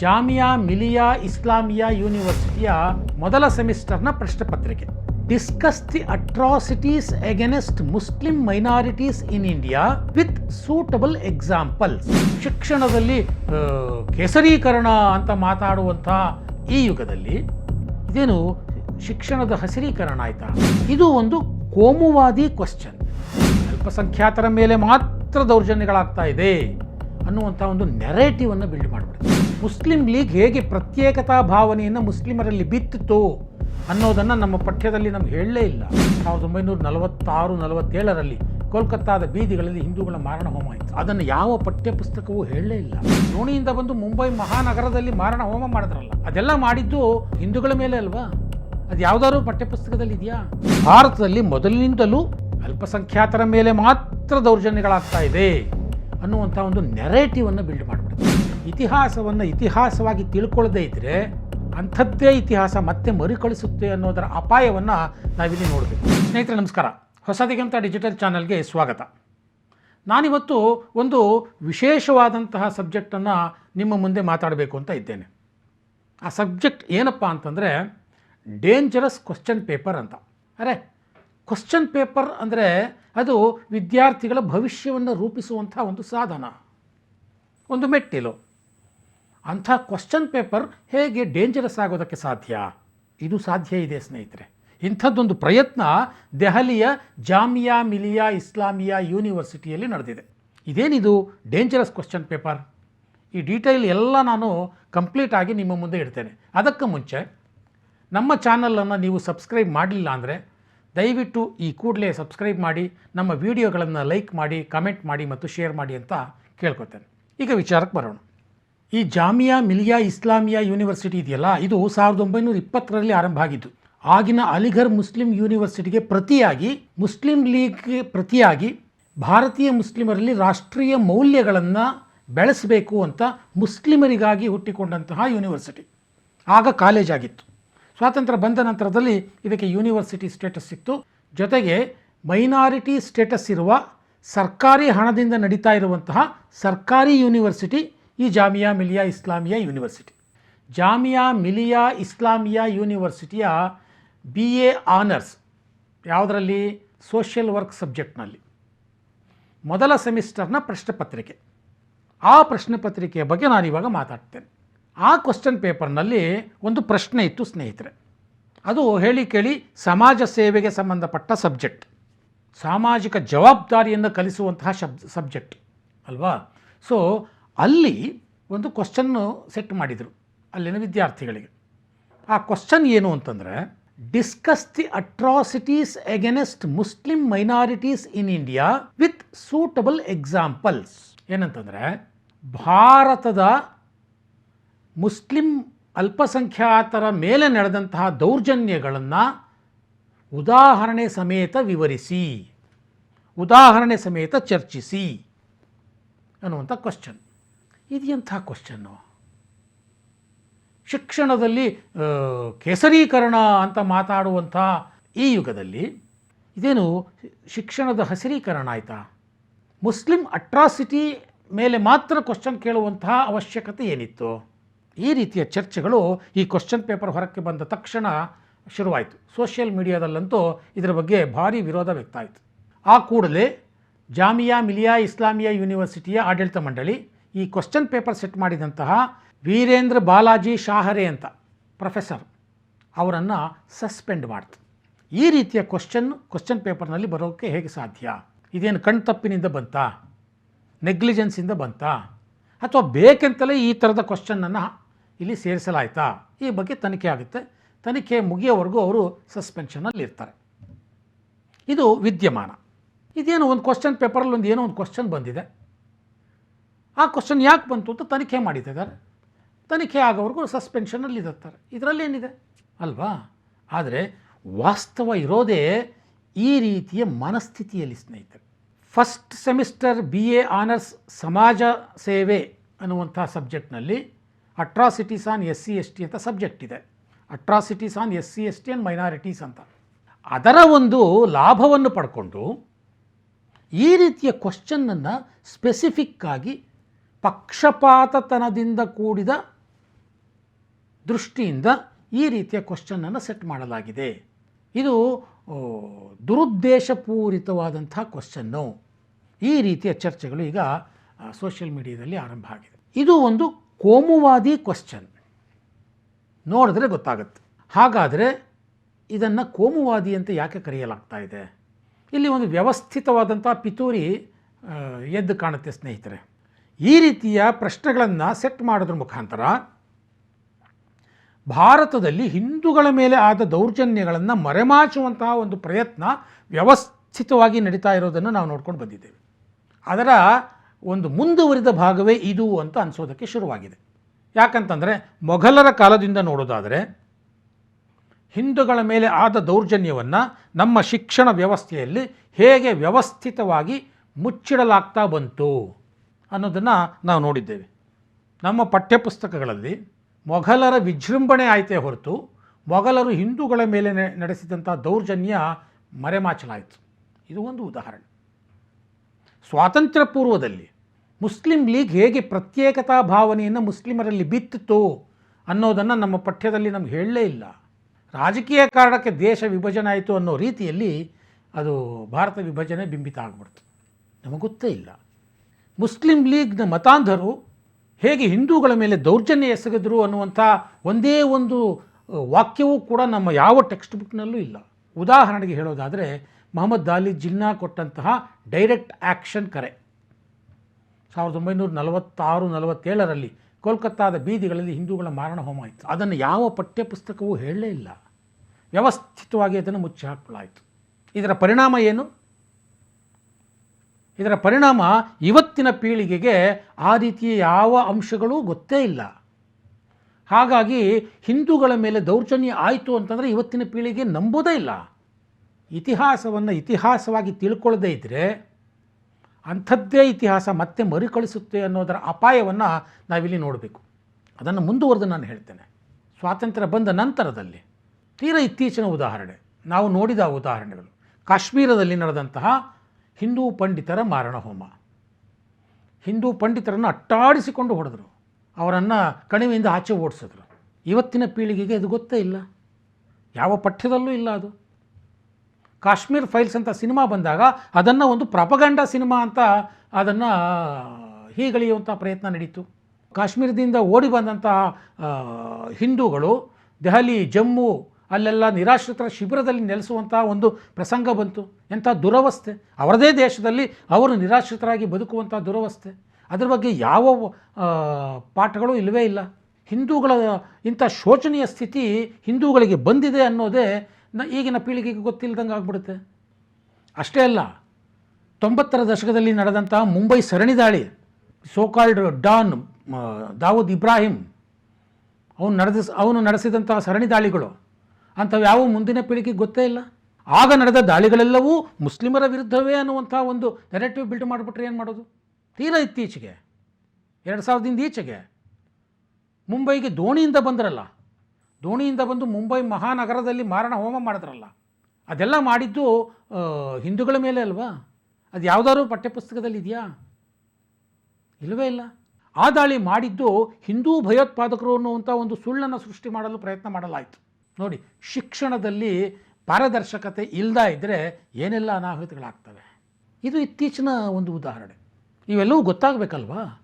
ಜಾಮಿಯಾ ಮಿಲಿಯಾ ಇಸ್ಲಾಮಿಯಾ ಯೂನಿವರ್ಸಿಟಿಯ ಮೊದಲ ಸೆಮಿಸ್ಟರ್ನ ಪ್ರಶ್ನೆ ಪತ್ರಿಕೆ discuss the atrocities against Muslim minorities in India with suitable examples. ಶಿಕ್ಷಣದಲ್ಲಿ ಕೇಸರೀಕರಣ ಅಂತ ಮಾತಾಡುವಂಥ ಈ ಯುಗದಲ್ಲಿ ಇದೇನು ಶಿಕ್ಷಣದ ಹಸಿರೀಕರಣ ಆಯ್ತಾ? ಇದು ಒಂದು ಕೋಮುವಾದಿ ಕ್ವಶನ್ ಅಲ್ಪಸಂಖ್ಯಾತರ ಮೇಲೆ ಮಾತ್ರ ದೌರ್ಜನ್ಯಗಳಾಗ್ತಾ ಇದೆ ಅನ್ನುವಂಥ ಒಂದು ನೆರೇಟಿವ್ ಅನ್ನು ಬಿಲ್ಡ್ ಮಾಡಿಬಿಡುತ್ತೆ. ಮುಸ್ಲಿಂ ಲೀಗ್ ಹೇಗೆ ಪ್ರತ್ಯೇಕತಾ ಭಾವನೆಯನ್ನು ಮುಸ್ಲಿಮರಲ್ಲಿ ಬಿತ್ತಿತು ಅನ್ನೋದನ್ನು ನಮ್ಮ ಪಠ್ಯದಲ್ಲಿ ನಮ್ಗೆ ಹೇಳಲೇ ಇಲ್ಲ. ಸಾವಿರದ ಒಂಬೈನೂರ ನಲವತ್ತಾರು ನಲವತ್ತೇಳರಲ್ಲಿ ಕೋಲ್ಕತ್ತಾದ ಬೀದಿಗಳಲ್ಲಿ ಹಿಂದೂಗಳ ಮಾರಣ ಹೋಮ ಇತ್ತು. ಅದನ್ನು ಯಾವ ಪಠ್ಯ ಪುಸ್ತಕವೂ ಹೇಳಲೇ ಇಲ್ಲ. ದೋಣಿಯಿಂದ ಬಂದು ಮುಂಬೈ ಮಹಾನಗರದಲ್ಲಿ ಮಾರಣ ಹೋಮ ಮಾಡಿದ್ರಲ್ಲ, ಅದೆಲ್ಲ ಮಾಡಿದ್ದು ಹಿಂದೂಗಳ ಮೇಲೆ ಅಲ್ವಾ? ಅದು ಯಾವ್ದಾದ್ರು ಪಠ್ಯಪುಸ್ತಕದಲ್ಲಿ ಇದೆಯಾ? ಭಾರತದಲ್ಲಿ ಮೊದಲಿನಿಂದಲೂ ಅಲ್ಪಸಂಖ್ಯಾತರ ಮೇಲೆ ಮಾತ್ರ ದೌರ್ಜನ್ಯಗಳಾಗ್ತಾ ಇದೆ ಅನ್ನುವಂಥ ಒಂದು ನೆರೇಟಿವನ್ನು ಬಿಲ್ಡ್ ಮಾಡಿಬಿಡುತ್ತೆ ಇತಿಹಾಸವನ್ನು ಇತಿಹಾಸವಾಗಿ ತಿಳ್ಕೊಳ್ಳದೇ ಇದ್ದರೆ ಅಂಥದ್ದೇ ಇತಿಹಾಸ ಮತ್ತೆ ಮರುಕಳಿಸುತ್ತೆ ಅನ್ನೋದರ ಅಪಾಯವನ್ನು ನಾವಿಲ್ಲಿ ನೋಡಬೇಕು. ಸ್ನೇಹಿತರೆ, ನಮಸ್ಕಾರ. ಹೊಸದಿಗಂತ ಡಿಜಿಟಲ್ ಚಾನಲ್ಗೆ ಸ್ವಾಗತ. ನಾನಿವತ್ತು ಒಂದು ವಿಶೇಷವಾದಂತಹ ಸಬ್ಜೆಕ್ಟನ್ನು ನಿಮ್ಮ ಮುಂದೆ ಮಾತಾಡಬೇಕು ಅಂತ ಇದ್ದೇನೆ. ಆ ಸಬ್ಜೆಕ್ಟ್ ಏನಪ್ಪ ಅಂತಂದರೆ, ಡೇಂಜರಸ್ ಕ್ವಶನ್ ಪೇಪರ್ ಅಂತ. ಅರೆ ಕ್ವಶನ್ ಪೇಪರ್ ಅಂದರೆ ಅದು ವಿದ್ಯಾರ್ಥಿಗಳ ಭವಿಷ್ಯವನ್ನು ರೂಪಿಸುವಂಥ ಒಂದು ಸಾಧನ. ಒಂದು ಮೆಟ್ಟಿಲು. ಅಂಥ ಕ್ವಶನ್ ಪೇಪರ್ ಹೇಗೆ ಡೇಂಜರಸ್ ಆಗೋದಕ್ಕೆ ಸಾಧ್ಯ? ಇದು ಸಾಧ್ಯ ಇದೆ, ಸ್ನೇಹಿತರೆ. ಇಂಥದ್ದೊಂದು ಪ್ರಯತ್ನ ದೆಹಲಿಯ ಜಾಮಿಯಾ ಮಿಲಿಯಾ ಇಸ್ಲಾಮಿಯಾ ಯೂನಿವರ್ಸಿಟಿಯಲ್ಲಿ ನಡೆದಿದೆ. ಇದೇನಿದು ಡೇಂಜರಸ್ ಕ್ವಶನ್ ಪೇಪರ್ ಈ ಡೀಟೇಲ್ ಎಲ್ಲ ನಾನು ಕಂಪ್ಲೀಟ್ ಆಗಿ ನಿಮ್ಮ ಮುಂದೆ ಇಡ್ತೇನೆ. ಅದಕ್ಕೆ ಮುಂಚೆ, ನಮ್ಮ ಚಾನಲನ್ನು ನೀವು ಸಬ್ಸ್ಕ್ರೈಬ್ ಮಾಡಲಿಲ್ಲ ಅಂದರೆ, ದಯವಿಟ್ಟು ಈ ಕೂಡಲೇ ಸಬ್ಸ್ಕ್ರೈಬ್ ಮಾಡಿ, ನಮ್ಮ ವಿಡಿಯೋಗಳನ್ನು ಲೈಕ್ ಮಾಡಿ ಕಮೆಂಟ್ ಮಾಡಿ ಮತ್ತು ಶೇರ್ ಮಾಡಿ ಅಂತ ಕೇಳ್ಕೊತೇನೆ. ಈಗ ವಿಚಾರಕ್ಕೆ ಬರೋಣ. ಈ ಜಾಮಿಯಾ ಮಿಲಿಯಾ ಇಸ್ಲಾಮಿಯಾ ಯೂನಿವರ್ಸಿಟಿ ಇದೆಯಲ್ಲ, ಇದು ಸಾವಿರದ ಒಂಬೈನೂರ ಇಪ್ಪತ್ತರಲ್ಲಿ ಆರಂಭ ಆಗಿದ್ದು, ಆಗಿನ ಅಲಿಘರ್ ಮುಸ್ಲಿಂ ಯೂನಿವರ್ಸಿಟಿಗೆ ಪ್ರತಿಯಾಗಿ, ಮುಸ್ಲಿಂ ಲೀಗ್ಗೆ ಪ್ರತಿಯಾಗಿ ಭಾರತೀಯ ಮುಸ್ಲಿಮರಲ್ಲಿ ರಾಷ್ಟ್ರೀಯ ಮೌಲ್ಯಗಳನ್ನು ಬೆಳೆಸಬೇಕು ಅಂತ ಮುಸ್ಲಿಮರಿಗಾಗಿ ಹುಟ್ಟಿಕೊಂಡಂತಹ ಯೂನಿವರ್ಸಿಟಿ. ಆಗ ಕಾಲೇಜ್ ಆಗಿತ್ತು. ಸ್ವಾತಂತ್ರ್ಯ ಬಂದ ನಂತರದಲ್ಲಿ ಇದಕ್ಕೆ ಯೂನಿವರ್ಸಿಟಿ ಸ್ಟೇಟಸ್ ಸಿಕ್ತು. ಜೊತೆಗೆ ಮೈನಾರಿಟಿ ಸ್ಟೇಟಸ್ ಇರುವ ಸರ್ಕಾರಿ ಹಣದಿಂದ ನಡೀತಾ ಇರುವಂತಹ ಸರ್ಕಾರಿ ಯೂನಿವರ್ಸಿಟಿ ಈ ಜಾಮಿಯಾ ಮಿಲಿಯಾ ಇಸ್ಲಾಮಿಯಾ ಯೂನಿವರ್ಸಿಟಿ. ಜಾಮಿಯಾ ಮಿಲಿಯಾ ಇಸ್ಲಾಮಿಯಾ ಯೂನಿವರ್ಸಿಟಿಯ ಬಿ ಎ ಆನರ್ಸ್ ಯಾವುದರಲ್ಲಿ? ಸೋಷಿಯಲ್ ವರ್ಕ್ ಸಬ್ಜೆಕ್ಟ್ನಲ್ಲಿ ಮೊದಲ ಸೆಮಿಸ್ಟರ್ನ ಪ್ರಶ್ನೆ ಪತ್ರಿಕೆ ಆ ಪ್ರಶ್ನೆ ಪತ್ರಿಕೆಯ ಬಗ್ಗೆ ನಾನಿವಾಗ ಮಾತಾಡ್ತೇನೆ. ಆ ಕ್ವಶನ್ ಪೇಪರ್ನಲ್ಲಿ ಒಂದು ಪ್ರಶ್ನೆ ಇತ್ತು ಸ್ನೇಹಿತರೆ. ಅದು ಹೇಳಿ ಕೇಳಿ ಸಮಾಜ ಸೇವೆಗೆ ಸಂಬಂಧಪಟ್ಟ ಸಬ್ಜೆಕ್ಟ್ ಸಾಮಾಜಿಕ ಜವಾಬ್ದಾರಿಯನ್ನು ಕಲಿಸುವಂತಹ ಶಬ್ ಸಬ್ಜೆಕ್ಟ್ ಅಲ್ವಾ? ಸೊ ಅಲ್ಲಿ ಒಂದು ಕ್ವಶನ್ನು ಸೆಟ್ ಮಾಡಿದರು ಅಲ್ಲಿನ ವಿದ್ಯಾರ್ಥಿಗಳಿಗೆ. ಆ ಕ್ವಶನ್ ಏನು ಅಂತಂದರೆ discuss the atrocities against Muslim minorities in India with suitable examples ಏನಂತಂದರೆ, ಭಾರತದ ಮುಸ್ಲಿಂ ಅಲ್ಪಸಂಖ್ಯಾತರ ಮೇಲೆ ನಡೆದಂತಹ ದೌರ್ಜನ್ಯಗಳನ್ನು ಉದಾಹರಣೆ ಸಮೇತ ವಿವರಿಸಿ, ಉದಾಹರಣೆ ಸಮೇತ ಚರ್ಚಿಸಿ ಅನ್ನುವಂಥ ಕ್ವಶನ್ ಇದು ಎಂಥ ಕ್ವಶನ್ನು ಶಿಕ್ಷಣದಲ್ಲಿ ಕೇಸರೀಕರಣ ಅಂತ ಮಾತಾಡುವಂಥ ಈ ಯುಗದಲ್ಲಿ ಇದೇನು ಶಿಕ್ಷಣದ ಹಸಿರೀಕರಣ ಆಯಿತಾ? ಮುಸ್ಲಿಂ ಅಟ್ರಾಸಿಟಿ ಮೇಲೆ ಮಾತ್ರ ಕ್ವಶನ್ ಕೇಳುವಂತಹ ಅವಶ್ಯಕತೆ ಏನಿತ್ತು? ಈ ರೀತಿಯ ಚರ್ಚೆಗಳು ಈ ಕ್ವಶನ್ ಪೇಪರ್ ಹೊರಕ್ಕೆ ಬಂದ ತಕ್ಷಣ ಶುರುವಾಯಿತು. ಸೋಷಿಯಲ್ ಮೀಡಿಯಾದಲ್ಲಂತೂ ಇದರ ಬಗ್ಗೆ ಭಾರಿ ವಿರೋಧ ವ್ಯಕ್ತ ಆಯಿತು. ಆ ಕೂಡಲೇ ಜಾಮಿಯಾ ಮಿಲಿಯಾ ಇಸ್ಲಾಮಿಯಾ ಯೂನಿವರ್ಸಿಟಿಯ ಆಡಳಿತ ಮಂಡಳಿ ಈ ಕ್ವಶನ್ ಪೇಪರ್ ಸೆಟ್ ಮಾಡಿದಂತಹ ವೀರೇಂದ್ರ ಬಾಲಾಜಿ ಶಾಹರೆ ಅಂತ ಪ್ರೊಫೆಸರ್ ಅವರನ್ನು ಸಸ್ಪೆಂಡ್ ಮಾಡ್ತು. ಈ ರೀತಿಯ ಕ್ವಶನ್ ಕ್ವಶನ್ ಪೇಪರ್ನಲ್ಲಿ ಬರೋಕ್ಕೆ ಹೇಗೆ ಸಾಧ್ಯ? ಇದೇನು ಕಣ್ತಪ್ಪಿನಿಂದ ಬಂತಾ? ನೆಗ್ಲಿಜೆನ್ಸಿಂದ ಬಂತಾ? ಅಥವಾ ಬೇಕೆಂತಲೇ ಈ ಥರದ ಕ್ವಶನನ್ನು ಇಲ್ಲಿ ಸೇರಿಸಲಾಯಿತಾ? ಈ ಬಗ್ಗೆ ತನಿಖೆ ಆಗುತ್ತೆ. ತನಿಖೆ ಮುಗಿಯೋವರೆಗೂ ಅವರು ಸಸ್ಪೆನ್ಷನಲ್ಲಿ ಇರ್ತಾರೆ. ಇದು ವಿದ್ಯಮಾನ. ಇದೇನು ಒಂದು ಕ್ವಶನ್ ಪೇಪರಲ್ಲಿ ಒಂದು ಏನೋ ಒಂದು ಕ್ವಶನ್ ಬಂದಿದೆ. ಆ ಕ್ವಶನ್ ಯಾಕೆ ಬಂತು ಅಂತ ತನಿಖೆ ಮಾಡಿದ್ದಾರೆ. ತನಿಖೆ ಆಗೋವರೆಗೂ ಸಸ್ಪೆನ್ಷನಲ್ಲಿ ಇದರಲ್ಲಿ ಇದರಲ್ಲೇನಿದೆ ಅಲ್ವಾ? ಆದರೆ ವಾಸ್ತವ ಇರೋದೇ ಈ ರೀತಿಯ ಮನಸ್ಥಿತಿಯಲ್ಲಿ ಸ್ನೇಹಿತರೆ. First semester B A honours ಸಮಾಜ ಸೇವೆ ಅನ್ನುವಂಥ ಸಬ್ಜೆಕ್ಟ್ನಲ್ಲಿ atrocities on S C S T ಅಂತ ಸಬ್ಜೆಕ್ಟ್ ಇದೆ. Atrocities on S C S T and minorities ಅಂತ. ಅದರ ಒಂದು ಲಾಭವನ್ನು ಪಡ್ಕೊಂಡು ಈ ರೀತಿಯ ಕ್ವಶನ್ನನ್ನು ಸ್ಪೆಸಿಫಿಕ್ಕಾಗಿ ಪಕ್ಷಪಾತತನದಿಂದ ಕೂಡಿದ ದೃಷ್ಟಿಯಿಂದ ಈ ರೀತಿಯ ಕ್ವಶನನ್ನು ಸೆಟ್ ಮಾಡಲಾಗಿದೆ. ಇದು ದುರುದ್ದೇಶಪೂರಿತವಾದಂಥ ಕ್ವಶನ್ನು ಈ ರೀತಿಯ ಚರ್ಚೆಗಳು ಈಗ ಸೋಷಿಯಲ್ ಮೀಡಿಯಾದಲ್ಲಿ ಆರಂಭ ಆಗಿದೆ. ಇದು ಒಂದು ಕೋಮುವಾದಿ ಕ್ವಶನ್ ನೋಡಿದ್ರೆ ಗೊತ್ತಾಗುತ್ತೆ. ಹಾಗಾದರೆ ಇದನ್ನು ಕೋಮುವಾದಿ ಅಂತ ಯಾಕೆ ಕರೆಯಲಾಗ್ತಾ ಇದೆ? ಇಲ್ಲಿ ಒಂದು ವ್ಯವಸ್ಥಿತವಾದಂಥ ಪಿತೂರಿ ಎದ್ದು ಕಾಣುತ್ತೆ ಸ್ನೇಹಿತರೆ. ಈ ರೀತಿಯ ಪ್ರಶ್ನೆಗಳನ್ನು ಸೆಟ್ ಮಾಡೋದ್ರ ಮುಖಾಂತರ ಭಾರತದಲ್ಲಿ ಹಿಂದೂಗಳ ಮೇಲೆ ಆದ ದೌರ್ಜನ್ಯಗಳನ್ನು ಮರೆಮಾಚುವಂತಹ ಒಂದು ಪ್ರಯತ್ನ ವ್ಯವಸ್ಥಿತವಾಗಿ ನಡೀತಾ ಇರೋದನ್ನು ನಾವು ನೋಡ್ಕೊಂಡು ಬಂದಿದ್ದೇವೆ. ಅದರ ಒಂದು ಮುಂದುವರಿದ ಭಾಗವೇ ಇದು ಅಂತ ಅನಿಸೋದಕ್ಕೆ ಶುರುವಾಗಿದೆ. ಯಾಕಂತಂದರೆ ಮೊಘಲರ ಕಾಲದಿಂದ ನೋಡೋದಾದರೆ ಹಿಂದೂಗಳ ಮೇಲೆ ಆದ ದೌರ್ಜನ್ಯವನ್ನು ನಮ್ಮ ಶಿಕ್ಷಣ ವ್ಯವಸ್ಥೆಯಲ್ಲಿ ಹೇಗೆ ವ್ಯವಸ್ಥಿತವಾಗಿ ಮುಚ್ಚಿಡಲಾಗ್ತಾ ಬಂತು. ಅನ್ನೋದನ್ನು ನಾವು ನೋಡಿದ್ದೇವೆ. ನಮ್ಮ ಪಠ್ಯಪುಸ್ತಕಗಳಲ್ಲಿ ಮೊಘಲರ ವಿಜೃಂಭಣೆ ಆಯಿತೇ ಹೊರತು ಮೊಘಲರು ಹಿಂದೂಗಳ ಮೇಲೆ ನಡೆಸಿದಂಥ ದೌರ್ಜನ್ಯ ಮರೆಮಾಚಲಾಯಿತು. ಇದು ಒಂದು ಉದಾಹರಣೆ. ಸ್ವಾತಂತ್ರ್ಯ ಪೂರ್ವದಲ್ಲಿ ಮುಸ್ಲಿಂ ಲೀಗ್ ಹೇಗೆ ಪ್ರತ್ಯೇಕತಾ ಭಾವನೆಯನ್ನು ಮುಸ್ಲಿಮರಲ್ಲಿ ಬಿತ್ತಿತು ಅನ್ನೋದನ್ನು ನಮ್ಮ ಪಠ್ಯದಲ್ಲಿ ನಮ್ಗೆ ಹೇಳಲೇ ಇಲ್ಲ. ರಾಜಕೀಯ ಕಾರಣಕ್ಕೆ ದೇಶ ವಿಭಜನೆ ಆಯಿತು ಅನ್ನೋ ರೀತಿಯಲ್ಲಿ ಅದು ಭಾರತ ವಿಭಜನೆ ಬಿಂಬಿತ ಆಗ್ಬಿಡ್ತು. ನಮಗೆ ಗೊತ್ತೇ ಇಲ್ಲ. ಮುಸ್ಲಿಂ ಲೀಗ್ನ ಮತಾಂಧರು ಹೇಗೆ ಹಿಂದೂಗಳ ಮೇಲೆ ದೌರ್ಜನ್ಯ ಎಸಗಿದ್ರು ಅನ್ನುವಂಥ ಒಂದೇ ಒಂದು ವಾಕ್ಯವೂ ಕೂಡ ನಮ್ಮ ಯಾವ ಟೆಕ್ಸ್ಟ್ ಬುಕ್ನಲ್ಲೂ ಇಲ್ಲ. ಉದಾಹರಣೆಗೆ ಹೇಳೋದಾದರೆ ಮೊಹಮ್ಮದ್ ಅಲಿ ಜಿನ್ನಾ ಕೊಟ್ಟಂತಹ ಡೈರೆಕ್ಟ್ ಆ್ಯಕ್ಷನ್ ಕರೆ. ಸಾವಿರದ ಒಂಬೈನೂರ ನಲವತ್ತಾರು ನಲವತ್ತೇಳರಲ್ಲಿ ಕೋಲ್ಕತ್ತಾದ ಬೀದಿಗಳಲ್ಲಿ ಹಿಂದೂಗಳ ಮಾರಣ ಹೋಮ ಆಯಿತು. ಅದನ್ನು ಯಾವ ಪಠ್ಯಪುಸ್ತಕವೂ ಹೇಳಲೇ ಇಲ್ಲ. ವ್ಯವಸ್ಥಿತವಾಗಿ ಅದನ್ನು ಮುಚ್ಚಿ ಹಾಕಲಾಯಿತು ಇದರ ಪರಿಣಾಮ ಏನು? ಇದರ ಪರಿಣಾಮ ಇವತ್ತಿನ ಪೀಳಿಗೆಗೆ ಆ ರೀತಿಯ ಯಾವ ಅಂಶಗಳೂ ಗೊತ್ತೇ ಇಲ್ಲ. ಹಾಗಾಗಿ ಹಿಂದೂಗಳ ಮೇಲೆ ದೌರ್ಜನ್ಯ ಆಯಿತು ಅಂತಂದರೆ ಇವತ್ತಿನ ಪೀಳಿಗೆ ನಂಬೋದೇ ಇಲ್ಲ. ಇತಿಹಾಸವನ್ನು ಇತಿಹಾಸವಾಗಿ ತಿಳ್ಕೊಳ್ಳದೇ ಇದ್ದರೆ ಅಂಥದ್ದೇ ಇತಿಹಾಸ ಮತ್ತೆ ಮರುಕಳಿಸುತ್ತೆ ಅನ್ನೋದರ ಅಪಾಯವನ್ನು ನಾವಿಲ್ಲಿ ನೋಡಬೇಕು. ಅದನ್ನು ಮುಂದುವರೆದು ನಾನು ಹೇಳ್ತೇನೆ. ಸ್ವಾತಂತ್ರ್ಯ ಬಂದ ನಂತರದಲ್ಲಿ ತೀರ ಇತ್ತೀಚಿನ ಉದಾಹರಣೆ. ನಾವು ನೋಡಿದ ಉದಾಹರಣೆಗಳು. ಕಾಶ್ಮೀರದಲ್ಲಿ ನಡೆದಂತಹ ಹಿಂದೂ ಪಂಡಿತರ ಮಾರಣ ಹೋಮ ಹಿಂದೂ ಪಂಡಿತರನ್ನು ಅಟ್ಟಾಡಿಸಿಕೊಂಡು ಹೊಡೆದರು. ಅವರನ್ನು ಕಣಿವೆಯಿಂದ ಆಚೆ ಓಡಿಸಿದ್ರು. ಇವತ್ತಿನ ಪೀಳಿಗೆಗೆ ಇದು ಗೊತ್ತೇ ಇಲ್ಲ. ಯಾವ ಪಠ್ಯದಲ್ಲೂ ಇಲ್ಲ ಅದು. ಕಾಶ್ಮೀರ್ ಫೈಲ್ಸ್ ಅಂತ ಸಿನಿಮಾ ಬಂದಾಗ ಅದನ್ನು ಒಂದು ಪ್ರಪಗಂಡ ಸಿನಿಮಾ ಅಂತ ಅದನ್ನು ಹೀಗಳೆಯುವಂಥ ಪ್ರಯತ್ನ ನಡೀತು. ಕಾಶ್ಮೀರದಿಂದ ಓಡಿ ಬಂದಂತಹ ಹಿಂದೂಗಳು ದೆಹಲಿ, ಜಮ್ಮು ಅಲ್ಲೆಲ್ಲ ನಿರಾಶ್ರಿತರ ಶಿಬಿರದಲ್ಲಿ ನೆಲೆಸುವಂಥ ಒಂದು ಪ್ರಸಂಗ ಬಂತು. ಎಂಥ ದುರವಸ್ಥೆ. ಅವರದೇ ದೇಶದಲ್ಲಿ ಅವರು ನಿರಾಶ್ರಿತರಾಗಿ ಬದುಕುವಂಥ ದುರವಸ್ಥೆ. ಅದರ ಬಗ್ಗೆ ಯಾವ ಪಾಠಗಳು ಇಲ್ಲವೇ ಇಲ್ಲ. ಹಿಂದೂಗಳ, ಇಂಥ ಶೋಚನೀಯ ಸ್ಥಿತಿ ಹಿಂದೂಗಳಿಗೆ ಬಂದಿದೆ ಅನ್ನೋದೇ ನ, ಈಗಿನ ಪೀಳಿಗೆಗೆ ಗೊತ್ತಿಲ್ಲದಂಗೆ ಆಗ್ಬಿಡುತ್ತೆ. ಅಷ್ಟೇ ಅಲ್ಲ, ತೊಂಬತ್ತರ ದಶಕದಲ್ಲಿ ನಡೆದಂಥ ಮುಂಬೈ ಸರಣಿ ದಾಳಿ, ಸೋಕಾಲ್ಡ್ ಡಾನ್ ದಾವೂದ್ ಇಬ್ರಾಹಿಂ, ಅವನು ನಡೆದ, ಅವನು ನಡೆಸಿದಂಥ ಸರಣಿ ದಾಳಿಗಳು ಅಂಥವು ಯಾವ ಮುಂದಿನ ಪೀಳಿಗೆಗೆ ಗೊತ್ತೇ ಇಲ್ಲ. ಆಗ ನಡೆದ ದಾಳಿಗಳೆಲ್ಲವೂ ಮುಸ್ಲಿಮರ ವಿರುದ್ಧವೇ ಅನ್ನುವಂಥ ಒಂದು ನೆರೆಟಿವ್ ಬಿಲ್ಡ್ ಮಾಡಿಬಿಟ್ರೆ ಏನು ಮಾಡೋದು? ತೀರಾ ಇತ್ತೀಚೆಗೆ. ಎರಡು ಸಾವಿರದಿಂದ ಈಚೆಗೆ. ಮುಂಬೈಗೆ ದೋಣಿಯಿಂದ ಬಂದ್ರಲ್ಲ. ದೋಣಿಯಿಂದ ಬಂದು ಮುಂಬೈ ಮಹಾನಗರದಲ್ಲಿ ಮಾರಣ ಹೋಮ ಮಾಡಿದ್ರಲ್ಲ. ಅದೆಲ್ಲ ಮಾಡಿದ್ದು ಹಿಂದೂಗಳ ಮೇಲೆ ಅಲ್ವಾ? ಅದು ಯಾವುದಾದ್ರು ಪಠ್ಯಪುಸ್ತಕದಲ್ಲಿ ಇದೆಯಾ? ಇಲ್ಲವೇ ಇಲ್ಲ. ಆ ದಾಳಿ ಮಾಡಿದ್ದು ಹಿಂದೂ ಭಯೋತ್ಪಾದಕರು ಅನ್ನುವಂಥ ಒಂದು ಸುಳ್ಳನ್ನು ಸೃಷ್ಟಿ ಮಾಡಲು ಪ್ರಯತ್ನ ಮಾಡಲಾಯಿತು. ನೋಡಿ, ಶಿಕ್ಷಣದಲ್ಲಿ ಪಾರದರ್ಶಕತೆ ಇಲ್ಲದ ಇದ್ದರೆ ಏನೆಲ್ಲ ಅನಾಹುತಗಳಾಗ್ತವೆ? ಇದು ಇತ್ತೀಚಿನ ಒಂದು ಉದಾಹರಣೆ. ಇವೆಲ್ಲವೂ ಗೊತ್ತಾಗಬೇಕಲ್ವಾ?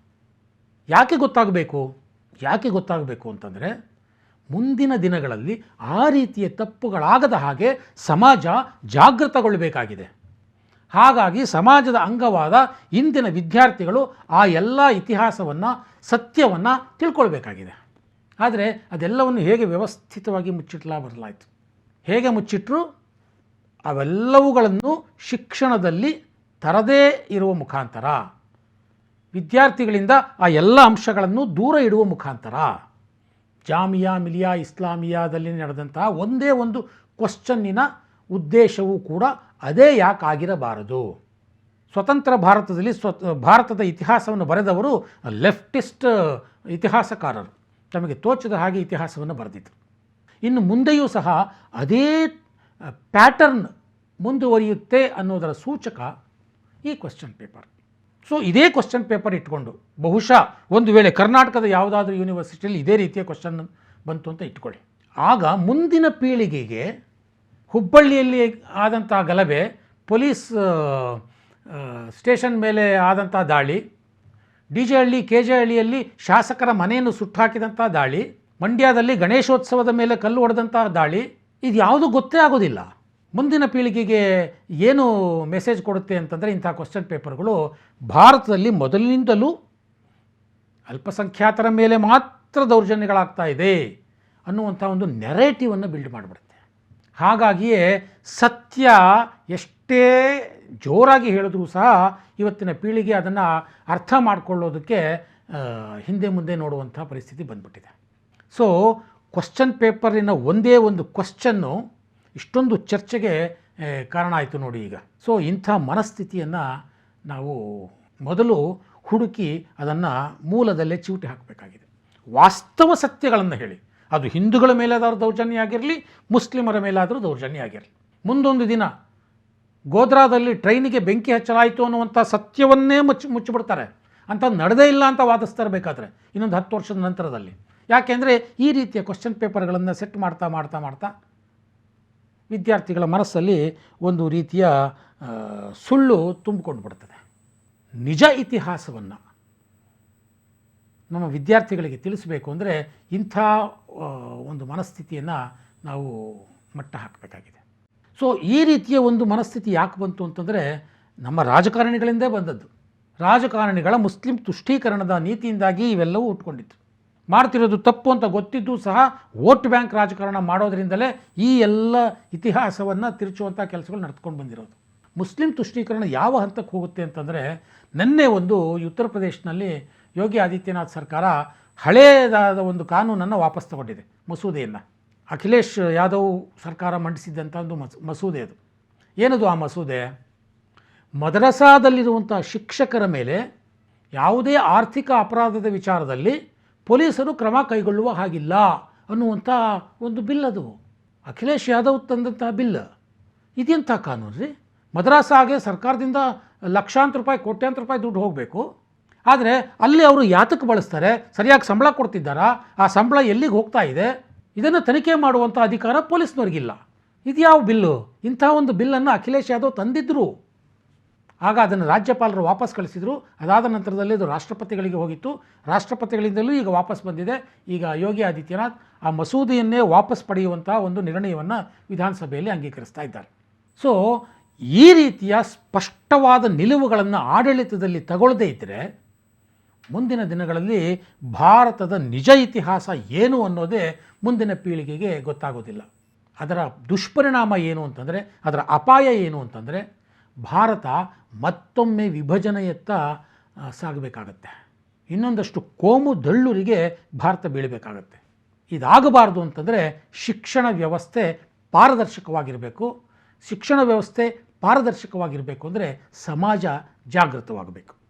ಯಾಕೆ ಗೊತ್ತಾಗಬೇಕು? ಯಾಕೆ ಗೊತ್ತಾಗಬೇಕು ಅಂತಂದರೆ, ಮುಂದಿನ ದಿನಗಳಲ್ಲಿ ಆ ರೀತಿಯ ತಪ್ಪುಗಳಾಗದ ಹಾಗೆ ಸಮಾಜ ಜಾಗೃತಗೊಳ್ಳಬೇಕಾಗಿದೆ ಹಾಗಾಗಿ ಸಮಾಜದ ಅಂಗವಾದ ಇಂದಿನ ವಿದ್ಯಾರ್ಥಿಗಳು ಆ ಎಲ್ಲ ಇತಿಹಾಸವನ್ನು, ಸತ್ಯವನ್ನು ತಿಳ್ಕೊಳ್ಬೇಕಾಗಿದೆ. ಆದರೆ ಅದೆಲ್ಲವನ್ನು ಹೇಗೆ ವ್ಯವಸ್ಥಿತವಾಗಿ ಮುಚ್ಚಿಟ್ಲಾ ಬರಲಾಯಿತು ಹೇಗೆ ಮುಚ್ಚಿಟ್ಟರು ಅವೆಲ್ಲವುಗಳನ್ನು ಶಿಕ್ಷಣದಲ್ಲಿ ತರದೇ ಇರುವ ಮುಖಾಂತರ. ವಿದ್ಯಾರ್ಥಿಗಳಿಂದ ಆ ಎಲ್ಲ ಅಂಶಗಳನ್ನು ದೂರ ಇಡುವ ಮುಖಾಂತರ. ಜಾಮಿಯಾ ಮಿಲಿಯಾ ಇಸ್ಲಾಮಿಯಾದಲ್ಲಿ ನಡೆದಂತಹ ಒಂದೇ ಒಂದು ಕ್ವಶ್ಚನ್ನಿನ ಉದ್ದೇಶವೂ ಕೂಡ ಅದೇ ಯಾಕಾಗಿರಬಾರದು. ಸ್ವತಂತ್ರ ಭಾರತದಲ್ಲಿ ಸ್ವ ಭಾರತದ ಇತಿಹಾಸವನ್ನು ಬರೆದವರು ಲೆಫ್ಟಿಸ್ಟ್ ಇತಿಹಾಸಕಾರರು. ತಮಗೆ ತೋಚದ ಹಾಗೆ ಇತಿಹಾಸವನ್ನು ಬರೆದಿದ್ರು ಇನ್ನು ಮುಂದೆಯೂ ಸಹ ಅದೇ ಪ್ಯಾಟರ್ನ್ ಮುಂದುವರಿಯುತ್ತೆ ಅನ್ನೋದರ ಸೂಚಕ ಈ ಕ್ವಶನ್ ಪೇಪರ್ ಸೊ ಇದೇ ಕ್ವಶನ್ ಪೇಪರ್ ಇಟ್ಕೊಂಡು ಬಹುಶಃ ಒಂದು ವೇಳೆ ಕರ್ನಾಟಕದ ಯಾವುದಾದ್ರೂ ಯೂನಿವರ್ಸಿಟಿಯಲ್ಲಿ ಇದೇ ರೀತಿಯ ಕ್ವಶನ್ ಬಂತು ಅಂತ ಇಟ್ಕೊಳ್ಳಿ. ಆಗ ಮುಂದಿನ ಪೀಳಿಗೆಗೆ ಹುಬ್ಬಳ್ಳಿಯಲ್ಲಿ ಆದಂಥ ಗಲಭೆ, ಪೊಲೀಸ್ ಸ್ಟೇಷನ್ ಮೇಲೆ ಆದಂಥ ದಾಳಿ D J Halli, K J ಹಳ್ಳಿಯಲ್ಲಿ ಶಾಸಕರ ಮನೆಯನ್ನು ಸುಟ್ಟಾಕಿದಂಥ ದಾಳಿ, ಮಂಡ್ಯದಲ್ಲಿ ಗಣೇಶೋತ್ಸವದ ಮೇಲೆ ಕಲ್ಲು ಹೊಡೆದಂಥ ದಾಳಿ, ಇದು ಯಾವುದು ಗೊತ್ತೇ ಆಗೋದಿಲ್ಲ. ಮುಂದಿನ ಪೀಳಿಗೆಗೆ ಏನು ಮೆಸೇಜ್ ಕೊಡುತ್ತೆ ಅಂತಂದರೆ ಇಂಥ ಕ್ವಶನ್ ಪೇಪರ್ಗಳು ಭಾರತದಲ್ಲಿ ಮೊದಲಿನಿಂದಲೂ ಅಲ್ಪಸಂಖ್ಯಾತರ ಮೇಲೆ ಮಾತ್ರ ದೌರ್ಜನ್ಯಗಳಾಗ್ತಾ ಇದೆ ಅನ್ನುವಂಥ ಒಂದು ನೆರೇಟಿವನ್ನು ಬಿಲ್ಡ್ ಮಾಡಿಬಿಡುತ್ತೆ. ಹಾಗಾಗಿಯೇ ಸತ್ಯ ಎಷ್ಟೇ ಜೋರಾಗಿ ಹೇಳಿದ್ರೂ ಸಹ ಇವತ್ತಿನ ಪೀಳಿಗೆ ಅದನ್ನು ಅರ್ಥ ಮಾಡಿಕೊಳ್ಳೋದಕ್ಕೆ ಹಿಂದೆ ಮುಂದೆ ನೋಡುವಂಥ ಪರಿಸ್ಥಿತಿ ಬಂದ್ಬಿಟ್ಟಿದೆ. ಸೊ ಕ್ವಶನ್ ಪೇಪರಿನ ಒಂದೇ ಒಂದು ಕ್ವಶ್ಚನ್ನು ಇಷ್ಟೊಂದು ಚರ್ಚೆಗೆ ಕಾರಣ ಆಯಿತು ನೋಡಿ ಈಗ. ಸೊ ಇಂಥ ಮನಸ್ಥಿತಿಯನ್ನು ನಾವು ಮೊದಲು ಹುಡುಕಿ ಅದನ್ನು ಮೂಲದಲ್ಲೇ ಚಿವುಟಿ ಹಾಕಬೇಕಾಗಿದೆ. ವಾಸ್ತವ ಸತ್ಯಗಳನ್ನು ಹೇಳಿ. ಅದು ಹಿಂದೂಗಳ ಮೇಲಾದರೂ ದೌರ್ಜನ್ಯ ಆಗಿರಲಿ, ಮುಸ್ಲಿಮರ ಮೇಲಾದರೂ ದೌರ್ಜನ್ಯ ಆಗಿರಲಿ. ಮುಂದೊಂದು ದಿನ ಗೋಧ್ರಾದಲ್ಲಿ ಟ್ರೈನಿಗೆ ಬೆಂಕಿ ಹಚ್ಚಲಾಯಿತು ಅನ್ನುವಂಥ ಸತ್ಯವನ್ನೇ ಮುಚ್ಚಿ ಮುಚ್ಚಿಬಿಡ್ತಾರೆ. ಅಂತ ನಡೆದೇ ಇಲ್ಲ ಅಂತ ವಾದಿಸ್ತಾರೆ ಬೇಕಾದರೆ ಇನ್ನೊಂದು ಹತ್ತು ವರ್ಷದ ನಂತರದಲ್ಲಿ. ಯಾಕೆಂದರೆ ಈ ರೀತಿಯ ಕ್ವಶನ್ ಪೇಪರ್ಗಳನ್ನು ಸೆಟ್ ಮಾಡ್ತಾ ಮಾಡ್ತಾ ಮಾಡ್ತಾ ವಿದ್ಯಾರ್ಥಿಗಳ ಮನಸ್ಸಲ್ಲಿ ಒಂದು ರೀತಿಯ ಸುಳ್ಳು ತುಂಬಿಕೊಂಡು ಬಿಡ್ತದೆ ನಿಜ ಇತಿಹಾಸವನ್ನು ನಮ್ಮ ವಿದ್ಯಾರ್ಥಿಗಳಿಗೆ ತಿಳಿಸಬೇಕು ಅಂದರೆ ಇಂಥ ಒಂದು ಮನಸ್ಥಿತಿಯನ್ನು ನಾವು ಮಟ್ಟ ಹಾಕಬೇಕಾಗಿದೆ. ಸೊ ಈ ರೀತಿಯ ಒಂದು ಮನಸ್ಥಿತಿ ಯಾಕೆ ಬಂತು ಅಂತಂದರೆ ನಮ್ಮ ರಾಜಕಾರಣಿಗಳಿಂದೇ ಬಂದದ್ದು. ರಾಜಕಾರಣಿಗಳ ಮುಸ್ಲಿಂ ತುಷ್ಟೀಕರಣದ ನೀತಿಯಿಂದಾಗಿ ಇವೆಲ್ಲವೂ ಉಟ್ಕೊಂಡಿತ್ತು ಮಾಡ್ತಿರೋದು ತಪ್ಪು ಅಂತ ಗೊತ್ತಿದ್ದು ಸಹ ವೋಟ್ ಬ್ಯಾಂಕ್ ರಾಜಕಾರಣ ಮಾಡೋದರಿಂದಲೇ ಈ ಎಲ್ಲ ಇತಿಹಾಸವನ್ನು ತಿರುಚುವಂಥ ಕೆಲಸಗಳು ನಡೆದುಕೊಂಡು ಬಂದಿರೋದು. ಮುಸ್ಲಿಂ ತುಷ್ಟೀಕರಣ ಯಾವ ಹಂತಕ್ಕೆ ಹೋಗುತ್ತೆ ಅಂತಂದರೆ ನಿನ್ನೆ ಒಂದು ಉತ್ತರ ಪ್ರದೇಶನಲ್ಲಿ ಯೋಗಿ ಆದಿತ್ಯನಾಥ್ ಸರ್ಕಾರ ಹಳೇದಾದ ಒಂದು ಕಾನೂನನ್ನು ವಾಪಸ್ ತಗೊಂಡಿದೆ ಮಸೂದೆಯನ್ನು. ಅಖಿಲೇಶ್ ಯಾದವ್ ಸರ್ಕಾರ ಮಂಡಿಸಿದ್ದಂಥ ಒಂದು ಮಸ್, ಮಸೂದೆ ಅದು. ಏನದು ಆ ಮಸೂದೆ? ಮದ್ರಸಾದಲ್ಲಿರುವಂಥ ಶಿಕ್ಷಕರ ಮೇಲೆ ಯಾವುದೇ ಆರ್ಥಿಕ ಅಪರಾಧದ ವಿಚಾರದಲ್ಲಿ ಪೊಲೀಸರು ಕ್ರಮ ಕೈಗೊಳ್ಳುವ ಹಾಗಿಲ್ಲ ಅನ್ನುವಂಥ ಒಂದು ಬಿಲ್ ಅದು. ಅಖಿಲೇಶ್ ಯಾದವ್ ತಂದಂಥ ಬಿಲ್. ಇದೆಂಥ ಕಾನೂನು ರೀ? ಮದ್ರಾಸಾಗೆ ಸರ್ಕಾರದಿಂದ ಲಕ್ಷಾಂತರ ರೂಪಾಯಿ, ಕೋಟ್ಯಾಂತರ ರೂಪಾಯಿ ದುಡ್ಡು ಹೋಗಬೇಕು. ಆದರೆ ಅಲ್ಲಿ ಅವರು ಯಾತಕ್ಕೆ ಬಳಸ್ತಾರೆ? ಸರಿಯಾಗಿ ಸಂಬಳ ಕೊಡ್ತಿದ್ದಾರಾ? ಆ ಸಂಬಳ ಎಲ್ಲಿಗೆ ಹೋಗ್ತಾ ಇದೆ? ಇದನ್ನು ತನಿಖೆ ಮಾಡುವಂಥ ಅಧಿಕಾರ ಪೊಲೀಸ್ನವ್ರಿಗಿಲ್ಲ. ಇದು ಯಾವ ಬಿಲ್ಲು? ಇಂಥ ಒಂದು ಬಿಲ್ಲನ್ನು ಅಖಿಲೇಶ್ ಯಾದವ್ ತಂದಿದ್ದರು ಆಗ ಅದನ್ನು ರಾಜ್ಯಪಾಲರು ವಾಪಸ್ ಕಳಿಸಿದರು. ಅದಾದ ನಂತರದಲ್ಲಿ ಅದು ರಾಷ್ಟ್ರಪತಿಗಳಿಗೆ ಹೋಗಿತ್ತು. ರಾಷ್ಟ್ರಪತಿಗಳಿಂದಲೂ ಈಗ ವಾಪಸ್ ಬಂದಿದೆ. ಈಗ ಯೋಗಿ ಆದಿತ್ಯನಾಥ್ ಆ ಮಸೂದೆಯನ್ನೇ ವಾಪಸ್ ಪಡೆಯುವಂಥ ಒಂದು ನಿರ್ಣಯವನ್ನು ವಿಧಾನಸಭೆಯಲ್ಲಿ ಅಂಗೀಕರಿಸ್ತಾ ಇದ್ದಾರೆ. ಸೊ ಈ ರೀತಿಯ ಸ್ಪಷ್ಟವಾದ ನಿಲುವುಗಳನ್ನು ಆಡಳಿತದಲ್ಲಿ ತಗೊಳ್ಳದೇ ಇದ್ದರೆ ಮುಂದಿನ ದಿನಗಳಲ್ಲಿ ಭಾರತದ ನಿಜ ಇತಿಹಾಸ ಏನು ಅನ್ನೋದೇ ಮುಂದಿನ ಪೀಳಿಗೆಗೆ ಗೊತ್ತಾಗೋದಿಲ್ಲ. ಅದರ ದುಷ್ಪರಿಣಾಮ ಏನು ಅಂತಂದರೆ, ಅದರ ಅಪಾಯ ಏನು ಅಂತಂದರೆ, ಭಾರತ ಮತ್ತೊಮ್ಮೆ ವಿಭಜನೆಯತ್ತ ಸಾಗಬೇಕಾಗತ್ತೆ. ಇನ್ನೊಂದಷ್ಟು ಕೋಮು ದಳ್ಳುರಿಗೆ ಭಾರತ ಬೀಳಬೇಕಾಗತ್ತೆ. ಇದಾಗಬಾರ್ದು ಅಂತಂದರೆ ಶಿಕ್ಷಣ ವ್ಯವಸ್ಥೆ ಪಾರದರ್ಶಕವಾಗಿರಬೇಕು. ಶಿಕ್ಷಣ ವ್ಯವಸ್ಥೆ ಪಾರದರ್ಶಕವಾಗಿರಬೇಕು ಅಂದರೆ ಸಮಾಜ ಜಾಗೃತವಾಗಬೇಕು.